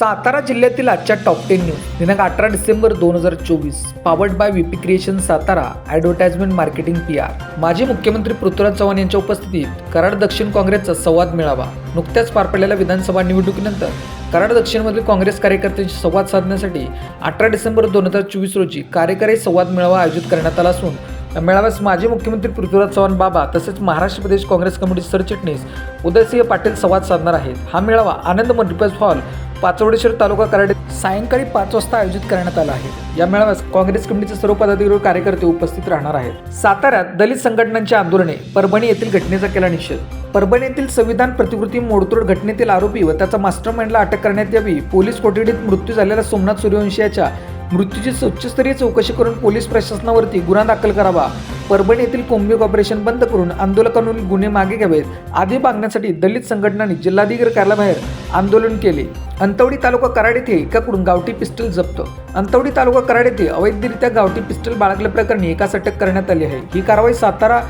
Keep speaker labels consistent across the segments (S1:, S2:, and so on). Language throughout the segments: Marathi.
S1: सातारा जिल्ह्यातील आजच्या टॉप टेन न्यूज दिनांक अठरा डिसेंबर दोन हजार चोवीस powered by VP creation Satara advertisement marketing P R माजी मुख्यमंत्री पृथ्वीराज चव्हाण यांच्या उपस्थितीत कराड दक्षिण काँग्रेसचा संवाद मिळावा. नुकत्याच पार पडलेल्या विधानसभा निवडणुकीनंतर कराड दक्षिणमधील काँग्रेस कार्यकर्त्यांशी संवाद साधण्यासाठी अठरा डिसेंबर दोन हजार चोवीस रोजी कार्यकारी संवाद मेळावा आयोजित करण्यात आला असून या मेळाव्यास माजी मुख्यमंत्री पृथ्वीराज चव्हाण बाबा तसेच महाराष्ट्र प्रदेश काँग्रेस कमिटी सरचिटणीस उदयसिंह पाटील संवाद साधणार आहेत. हा मेळावा आनंद मल्टिपल्स हॉल पाचवडेश्वर तालुका कराड सायंकाळी पाच वाजता आयोजित करण्यात आला आहे. या मेळाव्यास काँग्रेस कमिटीचे सर्व पदाधिकारी कार्यकर्ते उपस्थित राहणार आहेत. साताऱ्यात दलित संघटनांची आंदोलने परभणी येथील घटनेचा केला निषेध. परभणी येथील संविधान प्रतिकृती मोडतोड घटनेतील आरोपी व त्याचा मास्टर माइंडला अटक करण्यात यावी पोलीस कोठडीत मृत्यू झालेल्या सोमनाथ सूर्यवंशी याच्या मृत्यूची उच्चस्तरीय चौकशी करून पोलीस प्रशासनावरती गुन्हा दाखल करावा. परभणी येथील कोंबिक ऑपरेशन बंद करून आंदोलकांवरील गुन्हे मागे घ्यावेत. आदी मागण्यासाठी दलित संघटनांनी जिल्हाधिकारी कार्यालयाबाहेर आंदोलन केले. अंतवडी तालुका कराड येथे एकाकडून गावठी पिस्टल जप्त. अंतवडी तालुका कराड येथे अवैधरित्या गावठी पिस्टल बाळगल्याप्रकरणी एकास अटक करण्यात आली आहे. ही कारवाई सातारा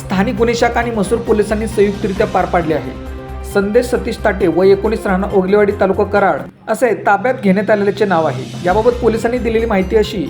S1: स्थानिक गुन्हे शाखा आणि मसूर पोलिसांनी संयुक्तरित्या पार पाडली आहे. संदेश सतीश ताटे व एकोणीस राहणं ओगलेवाडी तालुका कराड असे ताब्यात घेण्यात आलेल्याचे नाव आहे. याबाबत पोलिसांनी दिलेली माहिती अशी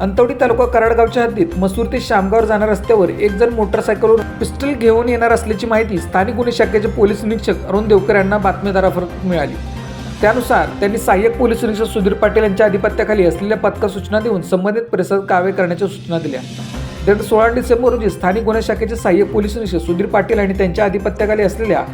S1: अंतवडी तालुका कराडगावच्या हद्दीत मसूर ते शामगाव जाणाऱ्या रस्त्यावर एक जण मोटरसायकलवर पिस्टल घेऊन येणार असल्याची माहिती स्थानिक गुन्हे शाखेचे पोलीस निरीक्षक अरुण देवकर यांना बातमीदाराफरत मिळाली. त्यानुसार त्यांनी सहाय्यक पोलीस निरीक्षक सुधीर पाटील यांच्या अधिपत्याखाली असलेल्या पथका सूचना देऊन संबंधित परिसरात कारवाई करण्याच्या सूचना दिल्या. दिनांक सोळा डिसेंबर रोजी स्थानिक गुन्हे शाखेचे सहाय्यक पोलीस निरीक्षक सुधीर पाटील आणि त्यांच्या अधिपत्याखाली असलेल्या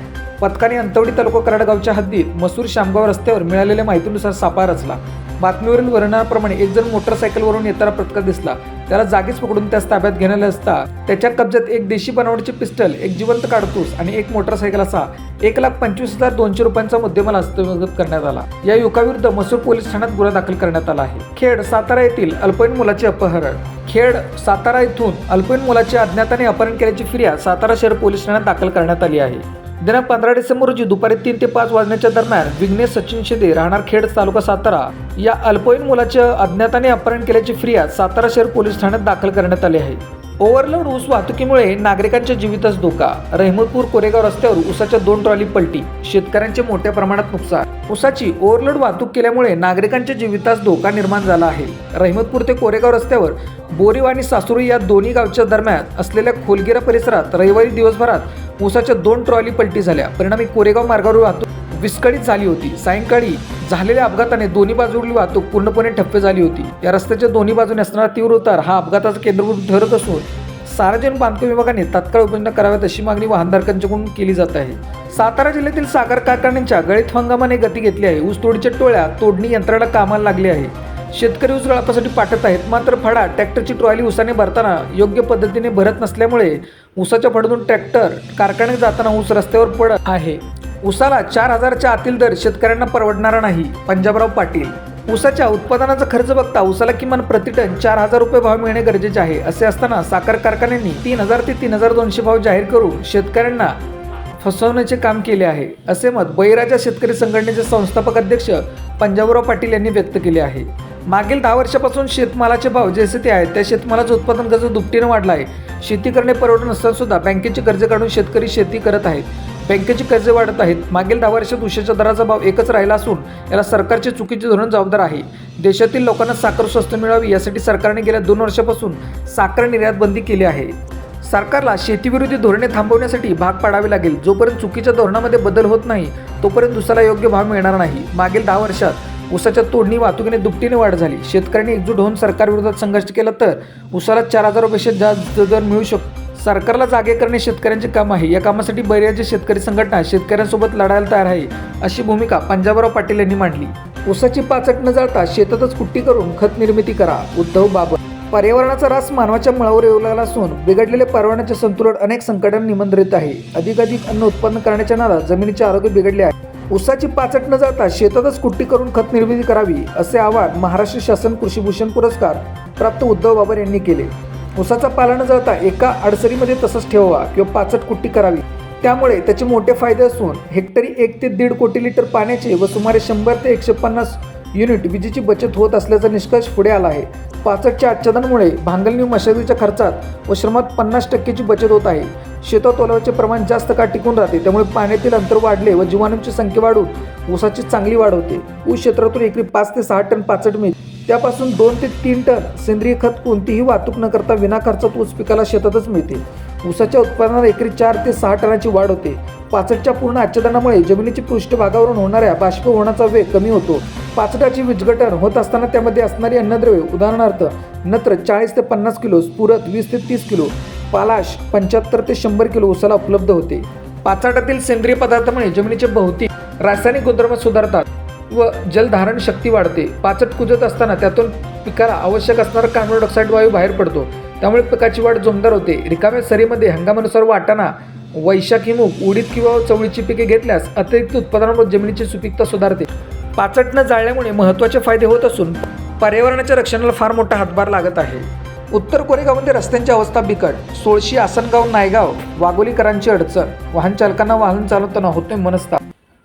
S1: पथकाने अंतवडी तालुका कराड गावच्या हद्दीत मसूर शामगाव रस्त्यावर मिळालेल्या माहितीनुसार सापळा रचला. बातमीवरील वर्णनाप्रमाणे एक जण मोटरसायकलवरून येताना पथकात दिसला. त्याला जागीच पकडून त्यास ताब्यात घेण्याला असता त्याच्या कब्जात एक देशी बनावटीचे पिस्टल एक जिवंत काडतूस आणि एक मोटरसायकल असा एक लाख पंचवीस हजार दोनशे रुपयांचा मुद्देमाल हस्तगत करण्यात आला. या युवकाविरुद्ध मसूर पोलीस ठाण्यात गुन्हा दाखल करण्यात आला आहे. खेड सातारा येथील अल्पवयीन मुलाचे अपहरण. खेड सातारा येथून अल्पवयीन मुलाचे अज्ञाताने अपहरण केल्याची फिर्याद सातारा शहर पोलीस ठाण्यात दाखल करण्यात आली आहे. दिनांक पंधरा डिसेंबर रोजी दुपारी तीन ते पाच वाजण्याच्या दरम्यान विघ्नेश सचिन शेदे राहणार खेड तालुका सातारा या अल्पवयीन मुलाचे अज्ञाताने अपहरण केल्याची फिर्याद सातारा शहर पोलीस ठाण्यात दाखल करण्यात आली आहे. ओव्हरलोड ऊस वाहतुकीमुळे नागरिकांच्या जीवितच धोका. रहमतपूर कोरेगाव रस्त्यावर उसाच्या दोन ट्रॉली पलटी. शेतकऱ्यांचे मोठ्या प्रमाणात नुकसान. उसाची ओव्हरलोड वाहतूक केल्यामुळे नागरिकांच्या जीवितास धोका निर्माण झाला आहे. रहमतपूर ते कोरेगाव रस्त्यावर बोरीव आणि सासुरी या दोन्ही गावच्या दरम्यान असलेल्या खोलगिरा परिसरात रविवारी दिवसभरात ऊसाच्या दोन ट्रॉली पलटी झाल्या. परिणामी कोरेगाव मार्गावर वाहतूक विस्कळीत झाली होती. सायंकाळी झालेल्या अपघाताने दोन्ही बाजूवरील वाहतूक पूर्णपणे ठप्प झाली होती. या रस्त्याच्या दोन्ही बाजूने असणारा तीव्र उतार हा अपघाताचा केंद्रभूत ठरत असून सार्वजनिक बांधकाम विभागाने तात्काळ उपाययोजना कराव्यात अशी मागणी वाहनधारकांच्याकडून केली जात आहे. सातारा जिल्ह्यातील साखर कारखान्यांच्या गळीत हंगामाने गती घेतली आहे. ऊसतोडीच्या टोळ्या तोडणी यंत्राला कामाला लागली आहे. शेतकरी ऊस गळपासाठी पाठत आहेत. मात्र फडा ट्रॅक्टरची ट्रॉली उसाने भरताना योग्य पद्धतीने भरत नसल्यामुळे उसाच्या फडातून ट्रॅक्टर कारखान्यात जाताना ऊस रस्त्यावर पडत आहे. उसाला चार हजारच्या आतील दर शेतकऱ्यांना परवडणारा नाही पंजाबराव पाटील. उसाच्या उत्पादनाचा खर्च बघता उसाला किमान प्रतिटन चार हजार रुपये भाव मिळणे गरजेचे आहे असे असताना साखर कारखान्यांनी तीन हजार ते तीन हजार दोनशे भाव जाहीर करून शेतकऱ्यांना फसवण्याचे काम केले आहे असे मत बळीराजा शेतकरी संघटनेचे संस्थापक अध्यक्ष पंजाबराव पाटील यांनी व्यक्त केले आहे. मागील दहा वर्षापासून शेतमालाचे भाव जसे ते आहेत त्या शेतमालाचं उत्पादन खर्च दुपटीनं वाढलं आहे शेती करणे परवडत नसताना सुद्धा बँकेचे कर्ज काढून शेतकरी शेती करत आहेत. बँकेची कर्जे वाढत आहेत. मागील दहा वर्षात उशाच्या दराचा भाव एकच राहिला असून याला सरकारचे चुकीचे धोरण जबाबदार आहे. देशातील लोकांना साखर स्वस्त मिळावी यासाठी सरकारने गेल्या दोन वर्षापासून साखर निर्यात बंदी केली आहे. सरकारला शेतीविरोधी धोरणे थांबवण्यासाठी भाग पाडावे लागेल. जोपर्यंत चुकीच्या धोरणामध्ये बदल होत नाही तोपर्यंत दुसऱ्याला योग्य भाव मिळणार नाही. मागील दहा वर्षात उसाच्या तोडणी वाहतुकीने दुपटीने वाढ झाली. शेतकऱ्यांनी एकजूट होऊन सरकारविरोधात संघर्ष केला तर उसाला चार हजारापेक्षा जास्त दर मिळू शकतो सरकारला जागे करणे शेतकऱ्यांचे काम आहे. या कामासाठी बऱ्याच शेतकरी संघटना शेतकऱ्यांसोबत लढायला तयार आहे अशी भूमिका पंजाबराव पाटील यांनी मांडली. ऊसाची पाचट न जाळता शेतातच कुट्टी करून खत निर्मिती करा उद्धव बाबर. पर्यावरणाचा रास मानवाच्या मळावर येऊ लागला असून बिघडलेले पर्यावरणाचे संतुलन अनेक संकटांना निमंत्रित आहे. अधिकाधिक अन्न उत्पन्न करण्याच्या नादात जमिनीचे आरोग्य बिघडले आहे. ऊसाची पाचट न जाता शेतातच कुट्टी करून खत निर्मिती करावी असे आवाहन महाराष्ट्र शासन कृषीभूषण पुरस्कार प्राप्त उद्धव बाबर यांनी केले. ऊसाचा पाला न जळता एका अडसरीमध्ये तसंच ठेवावा किंवा पाचट कुट्टी करावी. त्यामुळे त्याचे मोठे फायदे असून हेक्टरी एक ते दीड कोटी लिटर पाण्याचे व सुमारे शंभर ते एकशे पन्नास युनिट विजेची बचत होत असल्याचा निष्कर्ष पुढे आला आहे. पाचटच्या आच्छादनामुळे भांगलणी मशागतीच्या खर्चात व श्रमात पन्नास टक्केची बचत होत आहे. शेतात ओलावाचे प्रमाण जास्त काळ टिकून राहते? त्यामुळे पाण्यातील अंतर वाढले व जीवाणूंची संख्या वाढून ऊसाची चांगली वाढ होते. ऊस क्षेत्रातून एकरी पाच ते सहा टन पाचट मिळते त्यापासून दोन ते तीन टन सेंद्रिय खत कोणतीही वाहतूक न करता विना खर्चात ऊस पिकाला शेतातच मिळते. ऊसाच्या उत्पादनात एकरी चार ते सहा टनाची वाढ होते. पाचटच्या पूर्ण आच्छादनामुळे जमिनीची पृष्ठभागावरून होणाऱ्या बाष्पीभवनाचा वेग कमी होतो. पाचटाची विघटन होत असताना त्यामध्ये असणारी अन्नद्रव्ये उदाहरणार्थ नत्र चाळीस ते पन्नास किलो स्फुरत वीस ते तीस किलो पालाश पंच्याहत्तर ते शंभर किलो उसाला उपलब्ध होते. पाचाटातील सेंद्रिय पदार्थामुळे जमिनीचे भौतिक रासायनिक गुणधर्म सुधारतात व जलधारण शक्ती वाढते. पाचट कुजत असताना त्यातून पिकाला आवश्यक असणारा कार्बन डायऑक्साईड वायू बाहेर पडतो. त्यामुळे पिकाची वाढ जोमदार होते. रिकाम्या सरीमध्ये हंगामानुसार वाटाणा वैशाखीमुख उडीद किंवा चवळीची पिके घेतल्यास अतिरिक्त उत्पादनामुळे जमिनीची सुपीकता सुधारते. पाचट न जाळल्यामुळे महत्त्वाचे फायदे होत असून पर्यावरणाच्या रक्षणाला फार मोठा हातभार लागत आहे. उत्तर कोरेगावमध्ये रस्त्यांची अवस्था बिकट. सोळशी आसनगाव नायगाव वाघोलीकरांची अडचण. वाहन चालकांना वाहन चालवताना होते मनस्ताप.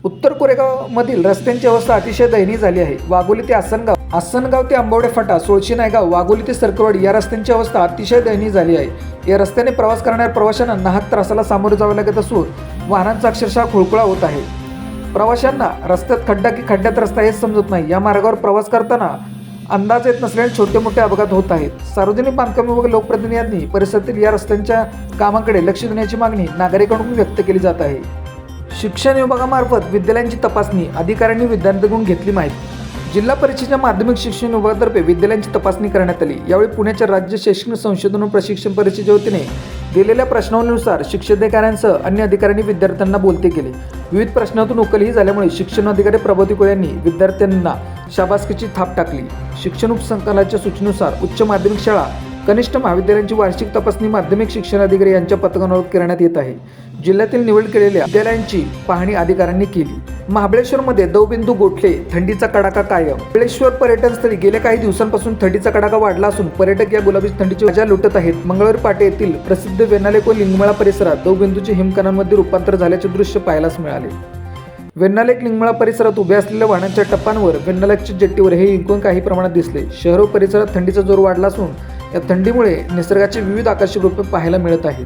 S1: उत्तर कोरेगावमधील रस्त्यांची अवस्था अतिशय दयनीय झाली आहे. वाघोली ते आसनगाव आसनगाव ते आंबवडे फाटा सोळशी नायगाव वाघोली ते सरकरवाडी या रस्त्यांची अवस्था अतिशय दयनीय झाली आहे. या रस्त्याने प्रवास करणाऱ्या प्रवाशांना नाहक त्रासाला सामोरे जावे लागत असून वाहनांचा अक्षरशः खुळखुळा होत आहे. प्रवाशांना रस्त्यात खड्डा की खड्ड्यात रस्ता हेच समजत नाही. या मार्गावर प्रवास करताना अंदाज येत नसल्याने छोटे मोठे अपघात होत आहेत. सार्वजनिक बांधकाम विभाग लोकप्रतिनिधींनी परिसरातील या रस्त्यांच्या कामाकडे लक्ष देण्याची मागणी नागरिकांकडून व्यक्त केली जात आहे. शिक्षण विभागामार्फत विद्यालयांची तपासणी अधिकाऱ्यांनी विद्यार्थ्यांकडून घेतली माहिती. जिल्हा परिषदेच्या माध्यमिक शिक्षण विभागातर्फे विद्यालयांची तपासणी करण्यात आली. यावेळी पुण्याच्या राज्य शैक्षणिक संशोधन व प्रशिक्षण परिषदेच्या वतीने दिलेल्या प्रश्नावलीनुसार शिक्षणाधिकाऱ्यांसह अन्य अधिकाऱ्यांनी विद्यार्थ्यांना बोलते केले. विविध प्रश्नातून उकलही झाल्यामुळे शिक्षण अधिकारी प्रभाती कोळे यांनी विद्यार्थ्यांना शाबासकीची थाप टाकली. शिक्षण उपसंकलाच्या सूचनेनुसार उच्च माध्यमिक शाळा कनिष्ठ महाविद्यालयांची वार्षिक तपासणी माध्यमिक शिक्षण अधिकारी यांच्या पथकांवर करण्यात येत आहे. जिल्ह्यातील निवड केलेल्या विद्यालयांची पाहणी अधिकाऱ्यांनी केली. महाबळेश्वरमध्ये दवबिंदू गोठले थंडीचा कडाका कायम. महाबळेश्वर पर्यटन स्थळी गेल्या काही दिवसांपासून थंडीचा कडाका वाढला असून पर्यटक या गुलाबी थंडीची मजा लुटत आहेत. मंगळवार पाटे येथील प्रसिद्ध वेनालेक व लिंगमळा परिसरात दवबिंदूचे हिमकणांमध्ये रूपांतर झाल्याचे दृश्य पाहायलाच मिळाले. वेन्नालेक लिंगमळा परिसरात उभ्या असलेल्या वाहनांच्या टप्प्यांवर वेन्नालेकच्या जेट्टीवर हे इंकून काही प्रमाणात दिसले. शहर व परिसरात थंडीचा जोर वाढला असून या थंडीमुळे निसर्गाचे विविध आकर्षक रूपे पाहायला मिळत आहेत.